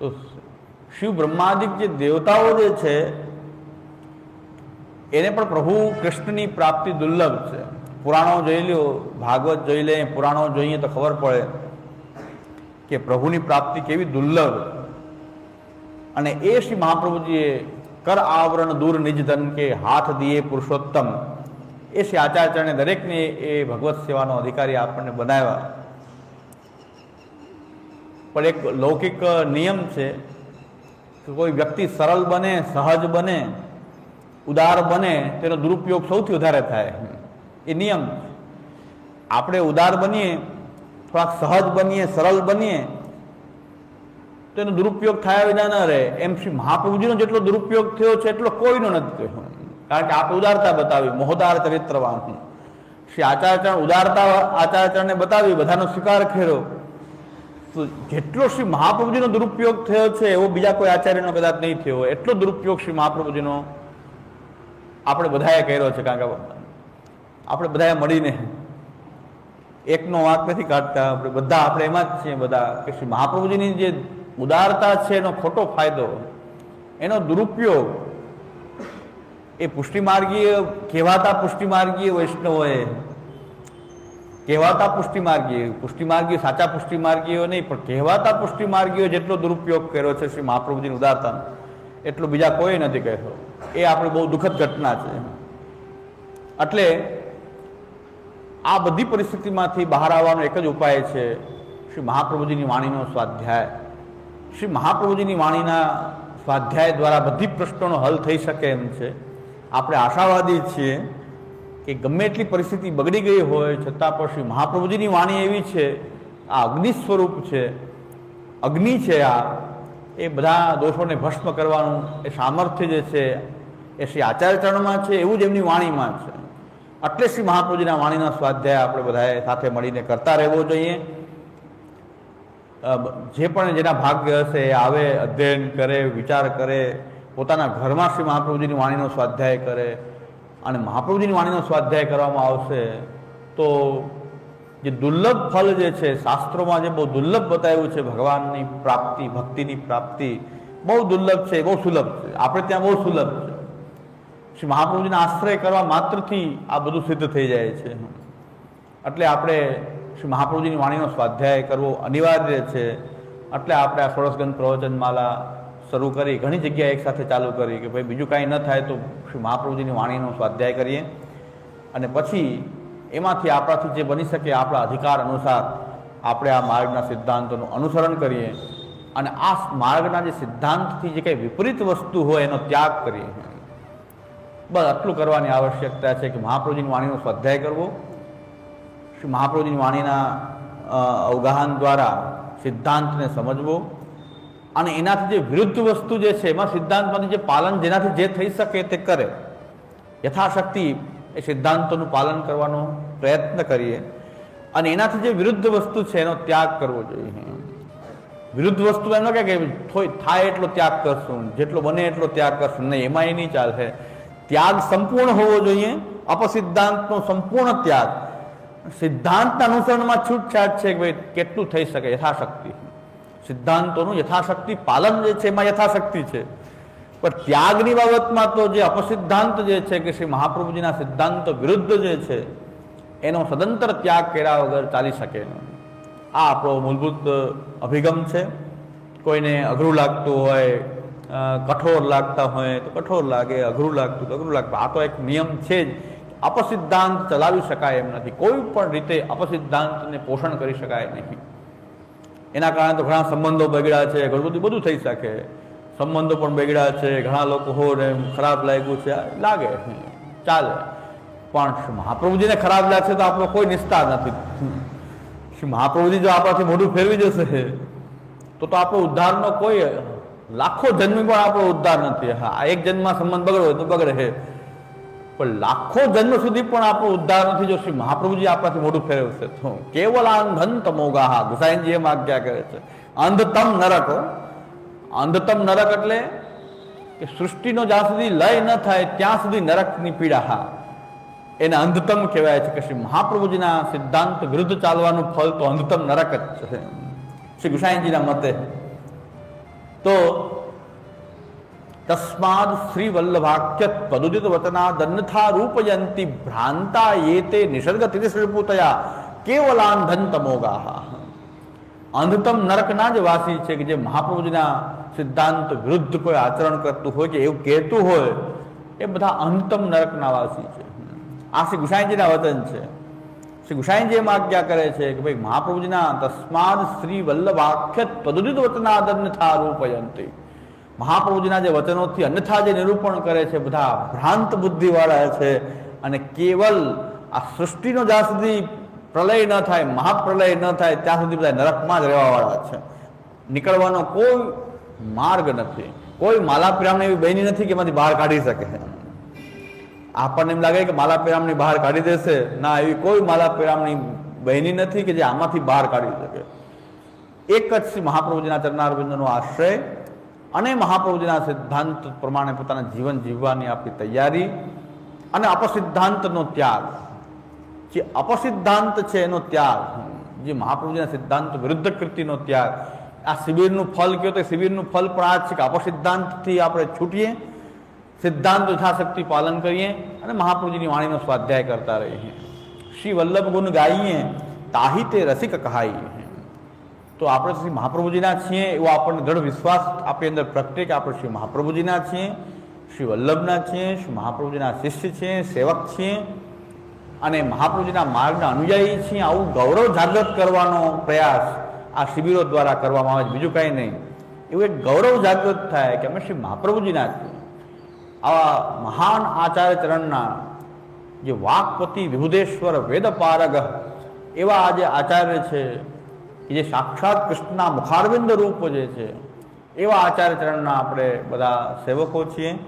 તો શિવ બ્રહ્માદિક જે દેવતાઓ જે છે, એને પણ પ્રભુ કૃષ્ણની પ્રાપ્તિ દુર્લભ છે. પુરાણો જોઈ લ્યો, ભાગવત જોઈ લે, પુરાણો જોઈએ તો ખબર પડે કે પ્રભુની પ્રાપ્તિ કેવી દુર્લભ. અને એ શ્રી મહાપ્રભુજીએ, કર આવરણ દૂર નિજ ધન કે હાથ દિયે પુરુષોત્તમ. એ શ્રી આચાર્યને દરેકને એ ભગવત સેવાનો અધિકારી આપણને બનાવ્યા. પણ એક લૌકિક નિયમ છે કે કોઈ વ્યક્તિ સરળ બને, સહજ બને, ઉદાર બને, તેનો દુરુપયોગ સૌથી વધારે થાય. એ નિયમ. આપણે ઉદાર બનીએ, થોડાક સહજ બનીએ, સરળ બનીએ તો એનો દુરુપયોગ થયા વિના ન રહે. એમ શ્રી મહાપ્રભુજીનો જેટલો દુરુપયોગ થયો છે, એટલો કોઈનો નથી થયો. કારણ કે આપણે ઉદારતા બતાવી મોહદાર ચરિત્રવાન શ્રી આચાર્યચરણ ઉદારતા, આચાર્યચરણને બતાવી, બધાનો સ્વીકાર કર્યો. તો જેટલો શ્રી મહાપ્રભુજીનો દુરુપયોગ થયો છે, એવો બીજા કોઈ આચાર્યનો કદાચ નહીં થયો એટલો દુરુપયોગ શ્રી મહાપ્રભુજીનો આપણે બધાએ કર્યો છે, કારણ કે આપણે બધાએ મળીને એકનો વાંક નથી કાઢતા, આપણે બધા, આપણે એમાં જ છીએ બધા, કે શ્રી મહાપ્રભુજીની જે ઉદારતા છે, એનો ખોટો ફાયદો, એનો દુરુપયોગ એ પુષ્ટિમાર્ગીય કહેવાતા પુષ્ટિમાર્ગીય વૈષ્ણવોએ કહેવાતા પુષ્ટિમાર્ગીય પુષ્ટિમાર્ગીય સાચા પુષ્ટિમાર્ગીઓ નહીં, પણ કહેવાતા પુષ્ટિમાર્ગીઓ જેટલો દુરુપયોગ કર્યો છે શ્રી મહાપ્રભુજીનું ઉદાહરણ, એટલો બીજા કોઈ નથી કહેતો. એ આપણે બહુ દુઃખદ ઘટના છે. એટલે આ બધી પરિસ્થિતિમાંથી બહાર આવવાનો એક જ ઉપાય છે શ્રી મહાપ્રભુજીની વાણીનો સ્વાધ્યાય. શ્રી મહાપ્રભુજીની વાણીના સ્વાધ્યાય દ્વારા બધી પ્રશ્નોનો હલ થઈ શકે એમ છે. આપણે આશાવાદી છીએ કે ગમે એટલી પરિસ્થિતિ બગડી ગઈ હોય, છતાં પણ શ્રી મહાપ્રભુજીની વાણી એવી છે, આ અગ્નિ સ્વરૂપ છે, અગ્નિ છે આ, એ બધા દોષોને ભસ્મ કરવાનું, એ સામર્થ્ય જે છે, એ શ્રી આચાર્યચરણમાં છે, એવું જ એમની વાણીમાં છે. એટલે શ્રી મહાપ્રભુજીના વાણીના સ્વાધ્યાય આપણે બધાએ સાથે મળીને કરતા રહેવો જોઈએ. જે પણ જેના ભાગ્ય હશે, એ આવે, અધ્યયન કરે, વિચાર કરે, પોતાના ઘરમાં શ્રી મહાપ્રભુજીની વાણીનો સ્વાધ્યાય કરે અને મહાપ્રભુજીની વાણીનો સ્વાધ્યાય કરવામાં આવશે, તો જે દુર્લભ ફલ જે છે, શાસ્ત્રોમાં જે બહુ દુર્લભ બતાવ્યું છે, ભગવાનની પ્રાપ્તિ, ભક્તિની પ્રાપ્તિ, બહુ દુર્લભ છે, બહુ સુલભ છે. આપણે ત્યાં બહુ સુલભ છે. શ્રી મહાપ્રભુજીને આશ્રય કરવા માત્રથી આ બધું સિદ્ધ થઈ જાય છે. એટલે આપણે શ્રી મહાપ્રભુજીની વાણીનો સ્વાધ્યાય કરવો અનિવાર્ય છે. એટલે આપણે આ ષોડશગંધ પ્રવચનમાલા શરૂ કરી, ઘણી જગ્યાએ એકસાથે ચાલુ કરી કે ભાઈ બીજું કાંઈ ન થાય તો શ્રી મહાપ્રભુજીની વાણીનો સ્વાધ્યાય કરીએ. અને પછી એમાંથી આપણાથી જે બની શકે આપણા અધિકાર અનુસાર આપણે આ માર્ગના સિદ્ધાંતોનું અનુસરણ કરીએ અને આ માર્ગના જે સિદ્ધાંતથી જે કંઈ વિપરીત વસ્તુ હોય એનો ત્યાગ કરીએ. બસ આટલું કરવાની આવશ્યકતા છે કે મહાપ્રભુજીની વાણીનો સ્વાધ્યાય કરવો. શ્રી મહાપ્રભુજીની વાણીના અવગાહન દ્વારા સિદ્ધાંતને સમજવો. અને એનાથી જે વિરુદ્ધ વસ્તુ જે છે, એમાં સિદ્ધાંતમાંથી જે પાલન જેનાથી જે થઈ શકે તે કરે. યથાશક્તિ એ સિદ્ધાંતોનું પાલન કરવાનો પ્રયત્ન કરીએ. અને એનાથી જે વિરુદ્ધ વસ્તુ છે, એનો ત્યાગ કરવો જોઈએ. વિરુદ્ધ વસ્તુ એમનો કે થોય થાય એટલો ત્યાગ કરશું, જેટલો બને એટલો ત્યાગ કરશું. નહીં, એમાં એ નહીં ચાલશે ત્યાગ સંપૂર્ણ હોવો જોઈએ, અપસિદ્ધાંતનો સંપૂર્ણ ત્યાગ. સિદ્ધાંતના અનુસરણમાં છૂટછાટ છે કે ભાઈ, કેટલું થઈ શકે, યથાશક્તિ. સિદ્ધાંતોનું યથાશક્તિ પાલન જે છે એમાં યથાશક્તિ છે. પણ ત્યાગની બાબતમાં તો જે અપસિદ્ધાંત જે છે કે શ્રી મહાપ્રભુજીના સિદ્ધાંત વિરુદ્ધ જે છે, એનો સદંતર ત્યાગ કર્યા વગર ચાલી શકે. આ આપણો મૂળભૂત અભિગમ છે. કોઈને અઘરું લાગતું હોય કઠોર લાગતા હોય, તો કઠોર લાગે, અઘરું લાગતું તો અઘરું લાગતું. આ તો એક નિયમ છે જ. અપસિદ્ધાંત ચલાવી શકાય એમ નથી. કોઈ પણ રીતે અપસિદ્ધાંતને પોષણ કરી શકાય નહીં. એના કારણે તો ઘણા સંબંધો બગડ્યા છે, ઘણું બધું બધું થઈ શકે. સંબંધો પણ બગડ્યા છે, ઘણા લોકો હો ને ખરાબ લાગ્યું છે, લાગે ચાલે. પણ મહાપ્રભુજીને ખરાબ લાગશે તો આપણો કોઈ નિસ્તાર નથી. મહાપ્રભુજી જો આપણાથી મોઢું ફેરવી જશે, તો તો આપણો ઉદ્ધારનો કોઈ લાખો જન્મ પણ આપણો ઉદ્ધાર નથી. હા, એક જન્મમાં સંબંધ બગડ્યો તો બગડે. પણ લાખો જન્મ સુધી પણ આપણો ઉદ્ધાર નથી જો શ્રી મહાપ્રભુજી આપણાથી મોઢું ફેરવશે તો કેવલ અંધન તમોગાહા ગુસાઈનજી એમ આજ્ઞા કરે છે. અંધતમ નરક અંધતમ નરક એટલે કે સૃષ્ટિનો જ્યાં સુધી લય ન થાય, ત્યાં સુધી નરકની પીડા હા. એને અંધતમ કહેવાય છે કે શ્રી મહાપ્રભુજીના સિદ્ધાંત વિરુદ્ધ ચાલવાનું ફળ તો અંધતમ નરક જ છે. શ્રી ગુસાઈનજીના મતે. તો તસ્માદ શ્રી વલ્લભાખ્યત પદુદિત વતના દન્થા રૂપયંતી ભ્રાંતા એ તે નિસર્ગ તિરિશ્રીપૂતયા કેવલાંધન તમોગાહ અંધતમ નરકના જ વાસી છે કે જે મહાપ્રભુજીના સિદ્ધાંત વિરુદ્ધ કોઈ આચરણ કરતું હોય કે એવું કહેતું હોય એ બધા અંતમ નરકના વાસી છે આ શ્રી ગુસાઈજીના વચન છે શ્રી ગુસાઈજી એમ આજ્ઞા કરે છે કે ભાઈ મહાપ્રભુજીના તસ્માદ શ્રી વલ્લભાખ્યત પદુદિત વતના દન્થા રૂપયંતી મહાપ્રભુજીના જે વચનોથી અન્યથા જે નિરૂપણ કરે છે, બધા ભ્રાંત બુદ્ધિવાળા છે અને કેવલ આ સૃષ્ટિનો જ્યાં સુધી પ્રલય ન થાય, મહાપ્રલય ન થાય, ત્યાં સુધી બધા નરકમાં જ રહેવાવાળા છે. નીકળવાનો કોઈ માર્ગ નથી. કોઈ માલાપિરામને એવી બહેની નથી કે એમાંથી બહાર કાઢી શકે. આપણને એમ લાગે કે માલાપિરામની બહાર કાઢી દેશે. ના, એવી કોઈ માલાપિરામની બહેની નથી કે જે આમાંથી બહાર કાઢી શકે. એક જ મહાપ્રભુજીના ચરણારવિંદનો આશ્રય અને મહાપ્રભુજીના સિદ્ધાંત પ્રમાણે પોતાના જીવન જીવવાની આપણી તૈયારી અને અપસિદ્ધાંતનો ત્યાગ. જે અપસિદ્ધાંત છે એનો ત્યાગ. જે મહાપ્રભુજીના સિદ્ધાંત વિરુદ્ધ કૃતિનો ત્યાગ. આ શિબિરનું ફલ કયો તો શિબિરનું ફલ પણ આ છે કે અપસિદ્ધાંતથી આપણે છૂટીએ, સિદ્ધાંત યથાશક્તિ પાલન કરીએ અને મહાપ્રભુજીની વાણીનો સ્વાધ્યાય કરતા રહીએ. શ્રી વલ્લભ ગુણ ગાઈએ તાહી તે રસિક કહાઈ તો આપણે શ્રી મહાપ્રભુજીના છીએ એવો આપણને દ્રઢ વિશ્વાસ આપણી અંદર પ્રગટે કે આપણે શ્રી મહાપ્રભુજીના છીએ, શ્રી વલ્લભના છીએ, શ્રી મહાપ્રભુજીના શિષ્ય છીએ, સેવક છીએ અને મહાપ્રભુજીના માર્ગના અનુયાયી છીએ. આવું ગૌરવ જાગૃત કરવાનો પ્રયાસ આ શિબિરો દ્વારા કરવામાં આવે છે. બીજું કાંઈ નહીં. એવું એક ગૌરવ જાગૃત થાય કે અમે શ્રી મહાપ્રભુજીના છીએ. આવા મહાન આચાર્ય ચરણના જે વાકપતિ વિભુદેશ્વર વેદપારગ, એવા આજે આચાર્ય છે કે જે સાક્ષાત કૃષ્ણના મુખારવિંદ રૂપ જે છે, એવા આચાર્ય ચરણના આપણે બધા સેવકો છીએ.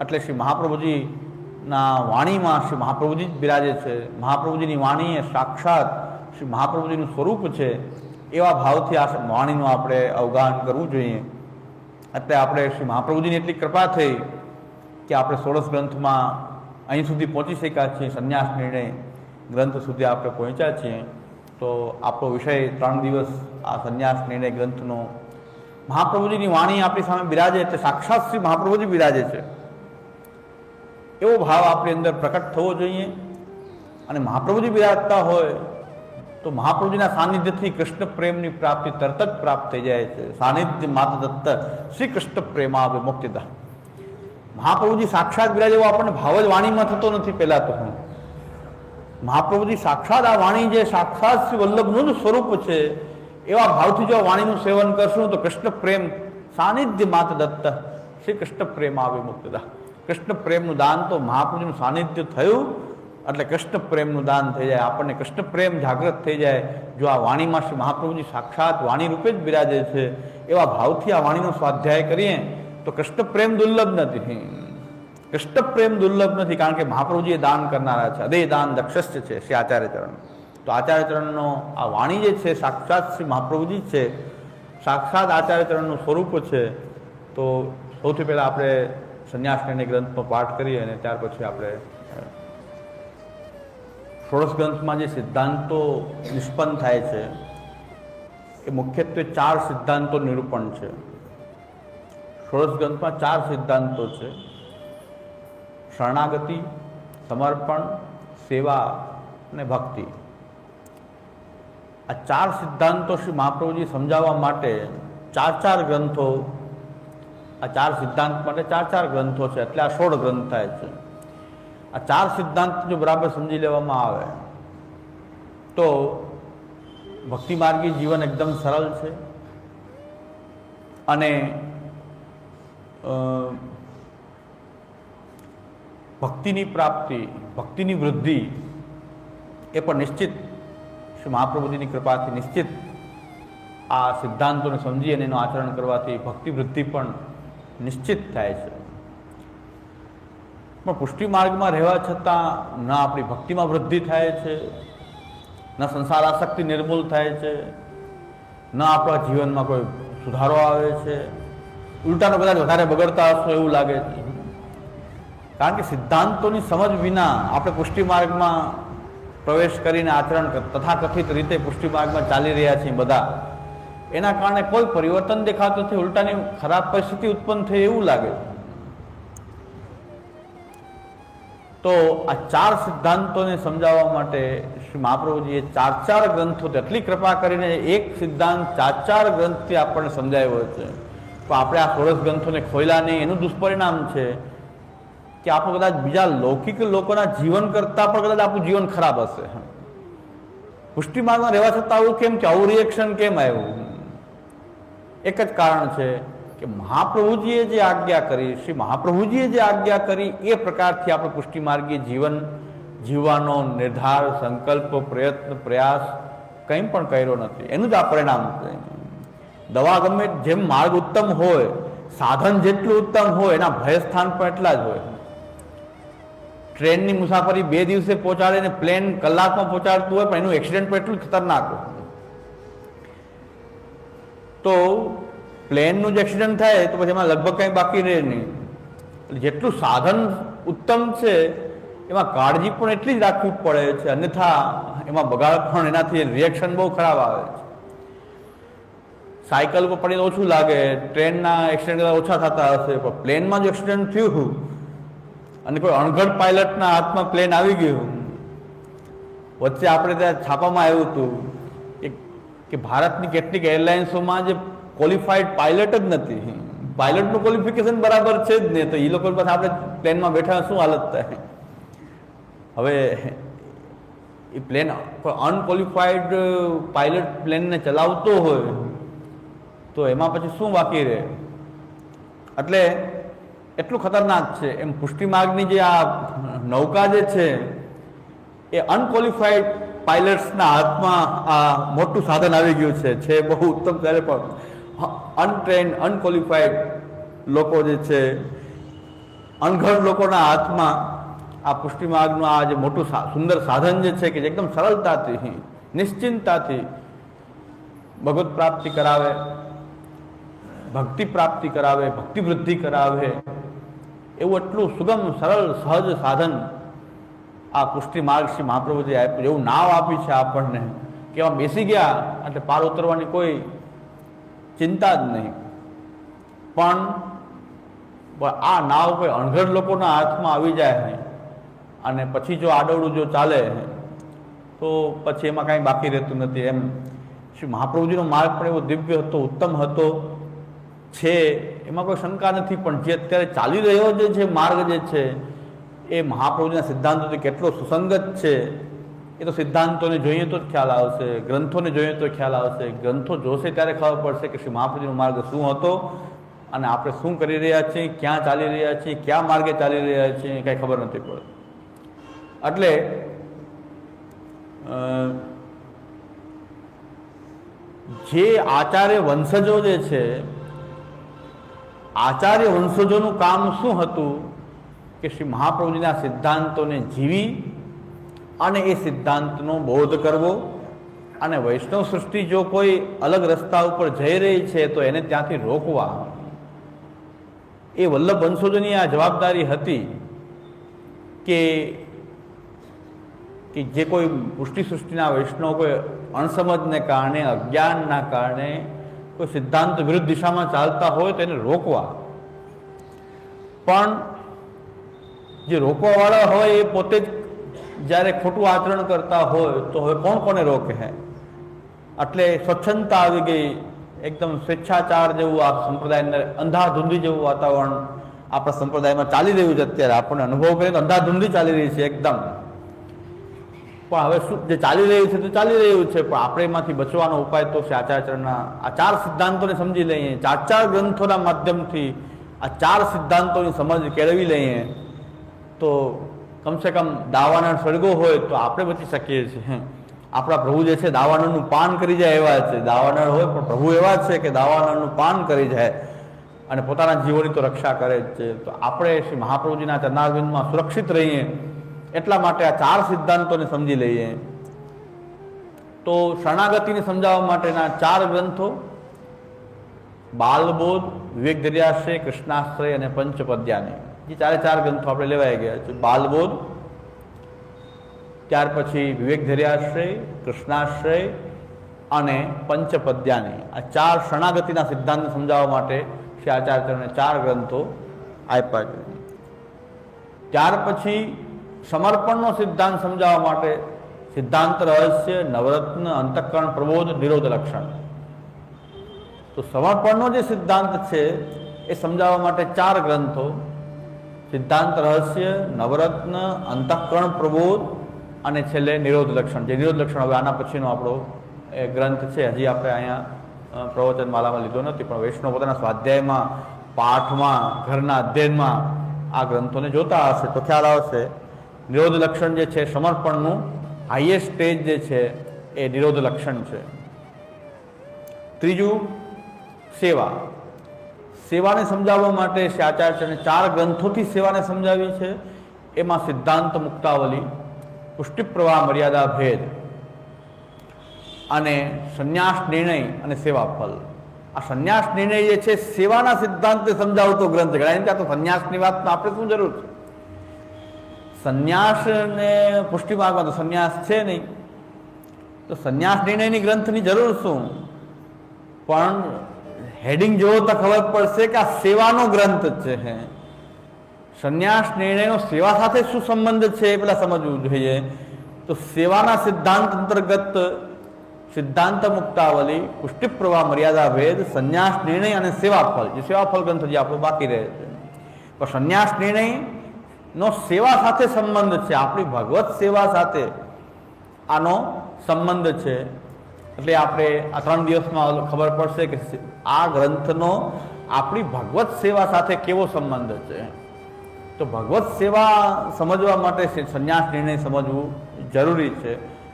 એટલે શ્રી મહાપ્રભુજીના વાણીમાં શ્રી મહાપ્રભુજી જ બિરાજે છે. મહાપ્રભુજીની વાણી એ સાક્ષાત શ્રી મહાપ્રભુજીનું સ્વરૂપ છે. એવા ભાવથી આ વાણીનું આપણે અવગાહન કરવું જોઈએ. એટલે આપણે શ્રી મહાપ્રભુજીની એટલી કૃપા થઈ કે આપણે સોળસ ગ્રંથમાં અહીં સુધી પહોંચી શક્યા છીએ, સંન્યાસ નિર્ણય ગ્રંથ સુધી આપણે પહોંચ્યા છીએ. તો આપણો વિષય ત્રણ દિવસ આ સંન્યાસ, નિર્ણય ગ્રંથનો મહાપ્રભુજીની વાણી આપણી સામે બિરાજે એટલે સાક્ષાત શ્રી મહાપ્રભુજી બિરાજે છે. એવો ભાવ આપણી અંદર પ્રકટ થવો જોઈએ અને મહાપ્રભુજી બિરાજતા હોય તો મહાપ્રભુજીના સાનિધ્યથી કૃષ્ણ પ્રેમની પ્રાપ્તિ તરત જ પ્રાપ્ત થઈ જાય છે. સાનિધ્ય માતા દત્ત શ્રી કૃષ્ણ પ્રેમા મુક્તિદા. મહાપ્રભુજી સાક્ષાત બિરાજે એવો આપણને ભાવ જ વાણીમાં થતો નથી, પહેલાં તો હું. મહાપ્રભુજી સાક્ષાત આ વાણી જે સાક્ષાત શ્રી વલ્લભનું જ સ્વરૂપ છે, એવા ભાવથી જો વાણીનું સેવન કરશું તો કૃષ્ણ પ્રેમ સાનિધ્ય માત દત્ત. શ્રી કૃષ્ણ પ્રેમ આવે મુક્તદા કૃષ્ણ પ્રેમનું દાન તો મહાપ્રભુજીનું સાનિધ્ય થયું, એટલે કૃષ્ણ પ્રેમનું દાન થઈ જાય. આપણને કૃષ્ણ પ્રેમ જાગૃત થઈ જાય જો આ વાણીમાં શ્રી મહાપ્રભુજી સાક્ષાત વાણી રૂપે જ બિરાજે છે. એવા ભાવથી આ વાણીનો સ્વાધ્યાય કરીએ તો કૃષ્ણ પ્રેમ દુર્લભ નથી. કૃષ્ણ પ્રેમ દુર્લભ નથી, કારણ કે મહાપ્રભુજી એ દાન કરનારા છે. અદે દાન દક્ષસ્ય છે, શ્રી આચાર્ય ચરણ. તો આચાર્ય ચરણનો આ વાણી જે છે, સાક્ષાત શ્રી મહાપ્રભુજી જ છે. સાક્ષાત આચાર્ય ચરણનું સ્વરૂપ છે. તો સૌથી પહેલાં આપણે સંન્યાસની ગ્રંથનો પાઠ કરીએ અને ત્યાર પછી આપણે ષોડશ ગ્રંથમાં જે સિદ્ધાંતો નિષ્પન્ન થાય છે, એ મુખ્યત્વે ચાર સિદ્ધાંતો નિરૂપણ છે. ષોડશ ગ્રંથમાં ચાર સિદ્ધાંતો છે. શરણાગતિ, સમર્પણ, સેવા અને ભક્તિ. આ ચાર સિદ્ધાંતો શ્રી મહાપ્રભુજી સમજાવવા માટે ચાર ચાર ગ્રંથો, આ ચાર સિદ્ધાંત માટે ચાર ચાર ગ્રંથો છે, એટલે આ સોળ ગ્રંથ થાય છે. આ ચાર સિદ્ધાંત જો બરાબર સમજી લેવામાં આવે, તો ભક્તિ માર્ગી જીવન એકદમ સરળ છે. અને ભક્તિની પ્રાપ્તિ, ભક્તિની વૃદ્ધિ એ પણ નિશ્ચિત. શ્રી મહાપ્રભુજીની કૃપાથી નિશ્ચિત આ સિદ્ધાંતોને સમજી અને એનું આચરણ કરવાથી ભક્તિ વૃદ્ધિ પણ નિશ્ચિત થાય છે. પણ પુષ્ટિ માર્ગમાં રહેવા છતાં ન આપણી ભક્તિમાં વૃદ્ધિ થાય છે, ન સંસાર આસક્તિ નિર્મૂલ થાય છે, ન આપણા જીવનમાં કોઈ સુધારો આવે છે. ઉલટાનો કદાચ વધારે બગડતા હશો એવું લાગે છે. કારણ કે સિદ્ધાંતોની સમજ વિના આપણે પુષ્ટિ માર્ગમાં પ્રવેશ કરીને આચરણ તથાકથિત રીતે પુષ્ટિ માર્ગમાં ચાલી રહ્યા છીએ બધા. એના કારણે કોઈ પરિવર્તન દેખાતું નથી, ઉલટાની ખરાબ પરિસ્થિતિ ઉત્પન્ન થઈ એવું લાગે. તો આ ચાર સિદ્ધાંતોને સમજાવવા માટે શ્રી મહાપ્રભુજીએ ચાર ચાર ગ્રંથો એટલી કૃપા કરીને એક સિદ્ધાંત, ચાર ચાર ગ્રંથથી આપણને સમજાવ્યો છે. તો આપણે આ સોળસ ગ્રંથોને ખોયલા નહીં, એનું દુષ્પરિણામ છે. કે આપણું કદાચ બીજા લૌકિક લોકોના જીવન કરતાં પણ કદાચ આપણું જીવન ખરાબ હશે. પુષ્ટિ માર્ગમાં રહેવા છતાં આવું કેમ કે આવું રિએક્શન કેમ આવ્યું? એક જ કારણ છે કે મહાપ્રભુજીએ જે આજ્ઞા કરી, શ્રી મહાપ્રભુજીએ જે આજ્ઞા કરી, એ પ્રકારથી આપણે પુષ્ટિ માર્ગીય જીવન, જીવવાનો નિર્ધાર, સંકલ્પ, પ્રયત્ન, પ્રયાસ કંઈ પણ કર્યો નથી. એનું જ આ પરિણામ છે. દવા ગમે જેમ માર્ગ ઉત્તમ હોય, સાધન જેટલું ઉત્તમ હોય, એના ભયસ્થાન પણ એટલા જ હોય. ટ્રેનની મુસાફરી બે દિવસે પહોંચાડે ને પ્લેન કલાકમાં પહોંચાડતું હોય પણ એનું એક્સિડન્ટ પણ એટલું ખતરનાક હોય. તો પ્લેનનું જ એક્સિડન્ટ થાય તો પછી એમાં લગભગ કંઈ બાકી રહે નહીં. જેટલું સાધન ઉત્તમ છે, એમાં કાળજી પણ એટલી જ રાખવી પડે છે. અન્યથા એમાં બગાડ પણ એનાથી રિએક્શન બહુ ખરાબ આવે છે. સાયકલ પર પડીને ઓછું લાગે, ટ્રેનના એક્સિડન્ટ ઓછા થતા હશે, પણ પ્લેનમાં જો એક્સિડન્ટ થયું અને કોઈ અણઘડ પાયલટના હાથમાં પ્લેન આવી ગયું. વચ્ચે આપણે ત્યાં છાપામાં આવ્યું હતું કે ભારતની કેટલીક એરલાઇન્સોમાં જે ક્વોલિફાઈડ પાયલટ જ નથી. પાયલટનું ક્વોલિફિકેશન બરાબર છે જ નહીં તો એ લોકો પાસે આપણે પ્લેનમાં બેઠા શું હાલત થાય? હવે એ પ્લેન કોઈ અનક્વોલિફાઈડ પાયલટ પ્લેનને ચલાવતો હોય, તો એમાં પછી શું બાકી રહે? એટલે એટલું ખતરનાક છે. એમ પુષ્ટિ માર્ગની જે આ નૌકા જે છે, એ અનક્વોલિફાઈડ પાયલટ્સના હાથમાં આ મોટું સાધન આવી ગયું છે છે બહુ ઉત્તમ ત્યારે પણ અનટ્રેન્ડ, અનક્વોલિફાઈડ લોકો જે છે, અણઘડ લોકોના હાથમાં આ પુષ્ટિ માર્ગનું આ જે મોટું સુંદર સાધન જે છે કે જે એકદમ સરળતાથી, નિશ્ચિંતતાથી ભગવત પ્રાપ્તિ કરાવે, ભક્તિ પ્રાપ્તિ કરાવે, ભક્તિ વૃદ્ધિ કરાવે એવું એટલું સુગમ, સરળ, સહજ સાધન આ પુષ્ટિ માર્ગ શ્રી મહાપ્રભુજી આપ્યું એવું નાવ આપી છે આપણને. કે એમાં બેસી ગયા, એટલે પાર ઉતરવાની કોઈ ચિંતા જ નહીં. પણ આ નાવ કોઈ અણઘડ લોકોના હાથમાં આવી જાય અને પછી જો આડવડું જો ચાલે તો પછી એમાં કાંઈ બાકી રહેતું નથી એમ. શ્રી મહાપ્રભુજીનો માર્ગ પણ એવો દિવ્ય હતો, ઉત્તમ હતો. છે એમાં કોઈ શંકા નથી, પણ જે અત્યારે ચાલી રહ્યો જે છે માર્ગ જે છે, એ મહાપ્રભુજીના સિદ્ધાંતોથી કેટલો સુસંગત છે, એ તો સિદ્ધાંતોને જોઈએ તો જ ખ્યાલ આવશે, ગ્રંથોને જોઈએ તો ખ્યાલ આવશે. ગ્રંથો જોશે ત્યારે ખબર પડશે કે શ્રી મહાપ્રભુજીનો માર્ગ શું હતો અને આપણે શું કરી રહ્યા છીએ, ક્યાં ચાલી રહ્યા છીએ, કયા માર્ગે ચાલી રહ્યા છીએ કાંઈ ખબર નથી પડતી. એટલે જે આચાર્ય વંશજો જે છે આચાર્ય વંશજોનું કામ શું હતું કે શ્રી મહાપ્રભુજીના સિદ્ધાંતોને જીવી અને એ સિદ્ધાંતનો બોધ કરવો? અને વૈષ્ણવ સૃષ્ટિ જો કોઈ અલગ રસ્તા ઉપર જઈ રહી છે તો એને ત્યાંથી રોકવા. એ વલ્લભ વંશોજોની આ જવાબદારી હતી કે કે જે કોઈ પુષ્ટિ સૃષ્ટિના વૈષ્ણવ કોઈ અણસમજને કારણે, અજ્ઞાનના કારણે કોઈ સિદ્ધાંત વિરુદ્ધ દિશામાં ચાલતા હોય તો એને રોકવા. પણ જે રોકવાવાળા હોય એ પોતે જ જ્યારે ખોટું આચરણ કરતા હોય તો હવે કોણ કોને રોકે હે? એટલે સ્વચ્છંદતા આવી ગઈ. એકદમ સ્વેચ્છાચાર જેવું આ સંપ્રદાયને અંધાધૂંધી જેવું વાતાવરણ આપણા સંપ્રદાયમાં ચાલી રહ્યું છે અત્યારે. આપણને અનુભવ કરીએ તો અંધાધૂંધી ચાલી રહી છે એકદમ. પણ હવે શું, જે ચાલી રહ્યું છે તો ચાલી રહ્યું છે, પણ આપણે એમાંથી બચવાનો ઉપાય તો છે આચાર્યચરણના આ ચાર સિદ્ધાંતોને સમજી લઈએ. ચાર ચાર ગ્રંથોના માધ્યમથી આ ચાર સિદ્ધાંતોની સમજ કેળવી લઈએ. તો કમસે કમ દાવાનળ સળગો હોય તો આપણે બચી શકીએ છીએ. આપણા પ્રભુ જે છે દાવાનળનું પાન કરી જાય એવા છે. દાવાનળ હોય પણ પ્રભુ એવા છે કે દાવાનળનું પાન કરી જાય અને પોતાના જીવોની તો રક્ષા કરે જ છે. તો આપણે શ્રી મહાપ્રભુજીના ચરણારવિંદમાં સુરક્ષિત રહીએ. એટલા માટે આ ચાર સિદ્ધાંતોને સમજી લઈએ. તો શરણાગતિને સમજાવવા માટેના ચાર ગ્રંથો, બાલબોધ વિવેક દરિયાશ્રય કૃષ્ણાશ્રય અને પંચપદ્યાની. જે ચારે ચાર ગ્રંથો આપણે લેવાઈ ગયા છે. બાલબોધ, ત્યાર પછી વિવેક ધૈર્યાશ્રય કૃષ્ણાશ્રય અને પંચપદ્યાની. આ ચાર શરણાગતિના સિદ્ધાંતને સમજાવવા માટે શ્રી આચાર્યને ચાર ગ્રંથો આપ્યા છે. ત્યાર પછી સમર્પણનો સિદ્ધાંત સમજાવવા માટે સિદ્ધાંત રહસ્ય, નવરત્ન, અંતઃકરણ, પ્રબોધ, નિરોધ લક્ષણ. તો સમર્પણનો જે સિદ્ધાંત છે, એ સમજાવવા માટે ચાર ગ્રંથો. સિદ્ધાંત રહસ્ય, નવરત્ન, અંતઃકરણ, પ્રબોધ અને છેલ્લે નિરોધ લક્ષણ. જે નિરોધ લક્ષણ હવે આના પછીનો આપણો, એ ગ્રંથ છે. હજી આપણે અહીંયા પ્રવચનમાલામાં પ્રવચન માલામાં લીધો નથી, પણ વૈષ્ણવ પોતાના સ્વાધ્યાયમાં, પાઠમાં, ઘરના અધ્યયનમાં આ ગ્રંથોને જોતા હશે, તો ખ્યાલ આવશે. નિરોધ લક્ષણ જે છે, સમર્પણનું હાઈએસ્ટ સ્ટેજ જે છે, એ નિરોધ લક્ષણ છે. ત્રીજું, સેવા. સેવાને સમજાવવા માટે આચાર્યને ચાર ગ્રંથોથી સેવાને સમજાવી છે. એમાં સિદ્ધાંત મુક્તાવલી, પુષ્ટિપ્રવાહ મર્યાદા ભેદ અને સંન્યાસ નિર્ણય અને સેવા ફલ આ સંન્યાસ નિર્ણય જે છે, સેવાના સિદ્ધાંતને સમજાવતો ગ્રંથ ગણાય આ તો સંન્યાસની વાતમાં આપણે શું જરૂર છે? સંન્યાસને પુષ્ટિ માર્ગમાં તો સંન્યાસ છે નહીં. તો સંન્યાસ નિર્ણયની ગ્રંથની જરૂર શું? પણ હેડિંગ જોવો તો ખબર પડશે કે આ સેવાનો ગ્રંથ છે હે. સંન્યાસ નિર્ણયનો સેવા સાથે શું સંબંધ છે એ પેલા સમજવું જોઈએ. તો સેવાના સિદ્ધાંત અંતર્ગત સિદ્ધાંત મુક્તાવલી, પુષ્ટિ પ્રવાહ, મર્યાદા, ભેદ, સંન્યાસ નિર્ણય અને સેવાફળ જે સેવાફળ ગ્રંથ જે આપણો બાકી રહે છે. પણ સંન્યાસ નિર્ણય નો સેવા સાથે સંબંધ છે. આપણી ભગવત સેવા સાથે આનો સંબંધ છે. એટલે આપણે આ ત્રણ દિવસમાં ખબર પડશે કે આ ગ્રંથનો આપણી ભગવત સેવા સાથે કેવો સંબંધ છે. તો ભગવત સેવા સમજવા માટે સંન્યાસ નિર્ણય સમજવું જરૂરી છે.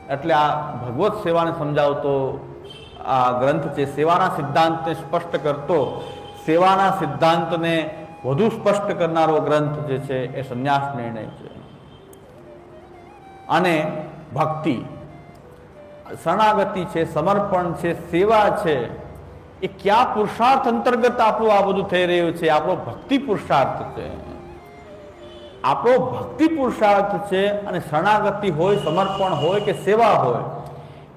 એટલે આ ભગવત સેવાને સમજાવતો આ ગ્રંથ છે. સેવાના સિદ્ધાંતને સ્પષ્ટ કરતો, સેવાના સિદ્ધાંતને વધુ સ્પષ્ટ કરનારો ગ્રંથ જે છે એ સંન્યાસ નિર્ણય છે. અને ભક્તિ. શરણાગતિ છે, સમર્પણ છે, સેવા છે, એ કયા પુરુષાર્થ અંતર્ગત આપણું આ બધું થઈ રહ્યું છે? આપણો ભક્તિ પુરુષાર્થ છે. આપણો ભક્તિ પુરુષાર્થ છે અને શરણાગતિ હોય, સમર્પણ હોય કે સેવા હોય,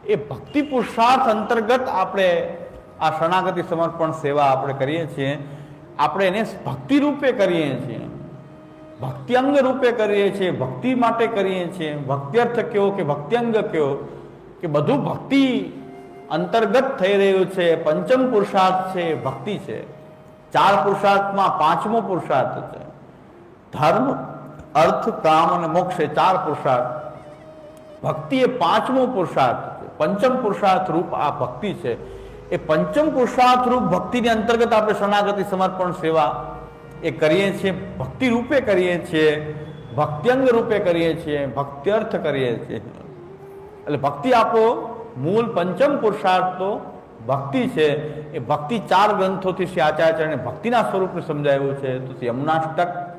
એ ભક્તિ પુરુષાર્થ અંતર્ગત આપણે આ શરણાગતિ, સમર્પણ, સેવા આપણે કરીએ છીએ. આપણે એને ભક્તિ રૂપે કરીએ છીએ. ભક્તિ અંગ રૂપે કરીએ છીએ, ભક્તિ માટે કરીએ છીએ. ભક્તિ અર્થ કયો કે ભક્તિ અંગ કયો કે બધું ભક્તિ અંતર્ગત થઈ રહ્યું છે. પંચમ પુરુષાર્થ છે, ભક્તિ છે. ચાર પુરુષાર્થમાં પાંચમો પુરુષાર્થ છે. ધર્મ, અર્થ, કામ અને મોક્ષ એ ચાર પુરુષાર્થ. ભક્તિ એ પાંચમો પુરુષાર્થ છે. પંચમ પુરુષાર્થ રૂપ આ ભક્તિ છે. એ પંચમ પુરુષાર્થરૂપ ભક્તિની અંતર્ગત આપણે શરણાગતિ સમર્પણ સેવા એ કરીએ છીએ, ભક્તિ રૂપે કરીએ છીએ, ભક્ત્યંગ રૂપે કરીએ છીએ, ભક્ત્યર્થ કરીએ છીએ. એટલે ભક્તિ આપો, મૂળ પંચમ પુરુષાર્થ તો ભક્તિ છે. એ ભક્તિ ચાર ગ્રંથોથી શ્રી આચાર્યચરણે ભક્તિના સ્વરૂપને સમજાવ્યું છે. તો યમુનાષ્ટક